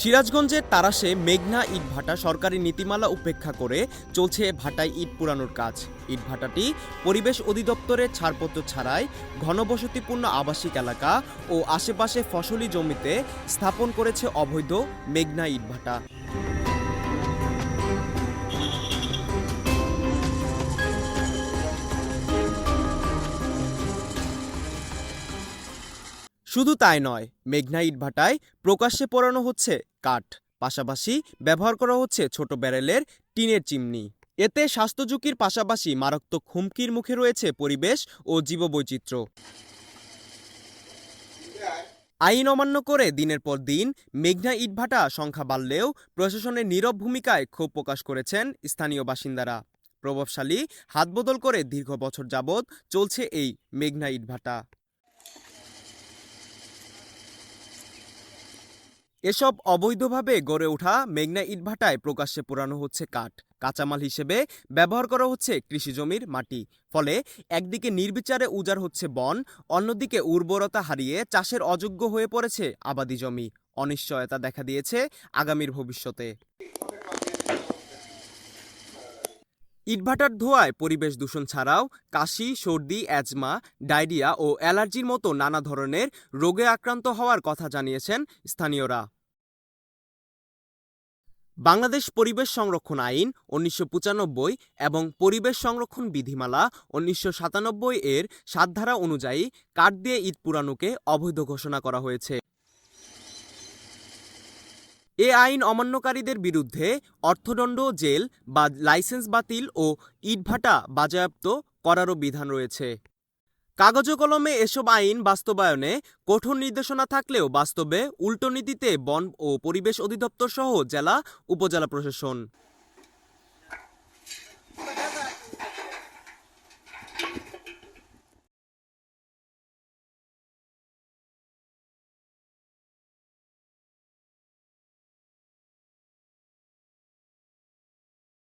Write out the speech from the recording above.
সিরাজগঞ্জের তারাসে মেঘনা ইটভাটা সরকারি নীতিমালা উপেক্ষা করে চলছে ভাটায় ইট পুরানোর কাজ। ইটভাটাটি পরিবেশ অধিদপ্তরের ছাড়পত্র ছাড়াই ঘনবসতিপূর্ণ আবাসিক এলাকা ও আশেপাশে ফসলি জমিতে স্থাপন করেছে অবৈধ মেঘনা ইটভাটা শুধু তাই নয়, মেঘনা ইটভাটায় প্রকাশ্যে পড়ানো হচ্ছে কাঠ। পাশাপাশি ব্যবহার করা হচ্ছে ছোট ব্যারেলের টিনের চিমনি। এতে স্বাস্থ্য ঝুঁকির পাশাপাশি মারাত্মক হুমকির মুখে রয়েছে পরিবেশ ও জীববৈচিত্র্য। আইন অমান্য করে দিনের পর দিন মেঘনা ইটভাটা সংখ্যা বাড়লেও প্রশাসনের নীরব ভূমিকায় ক্ষোভ প্রকাশ করেছেন স্থানীয় বাসিন্দারা। প্রভাবশালী, হাতবদল করে দীর্ঘ বছর যাবৎ চলছে এই মেঘনা ইটভাটা। এসব অবৈধভাবে গড়ে ওঠা মেঘনা ইটভাটায় প্রকাশ্যে পোড়ানো হচ্ছে কাঠ। কাঁচামাল হিসেবে ব্যবহার করা হচ্ছে কৃষিজমির মাটি। ফলে একদিকে নির্বিচারে উজাড় হচ্ছে বন, অন্যদিকে উর্বরতা হারিয়ে চাষের অযোগ্য হয়ে পড়েছে আবাদি জমি। অনিশ্চয়তা দেখা দিয়েছে আগামীর ভবিষ্যতে। ইটভাটার ধোঁয়ায় পরিবেশ দূষণ ছাড়াও কাশি, সর্দি অ্যাজমা ডায়রিয়া ও অ্যালার্জির মতো নানা ধরনের রোগে আক্রান্ত হওয়ার কথা জানিয়েছেন স্থানীয়রা। বাংলাদেশ পরিবেশ সংরক্ষণ আইন উনিশশো পঁচানব্বই এবং পরিবেশ সংরক্ষণ বিধিমালা উনিশশো সাতানব্বই এর সাত ধারা অনুযায়ী কাঠ দিয়ে ইট পুরানোকে অবৈধ ঘোষণা করা হয়েছে। এ আইন অমান্যকারীদের বিরুদ্ধে অর্থদণ্ড, জেল, বা লাইসেন্স বাতিল ও ইটভাটা বাজেয়াপ্ত করারও বিধান রয়েছে। কাগজ কলমে এসব আইন বাস্তবায়নে কঠোর নির্দেশনা থাকলেও বাস্তবে উল্টো নীতিতে বন ও পরিবেশ অধিদপ্তর সহ জেলা, উপজেলা প্রশাসন।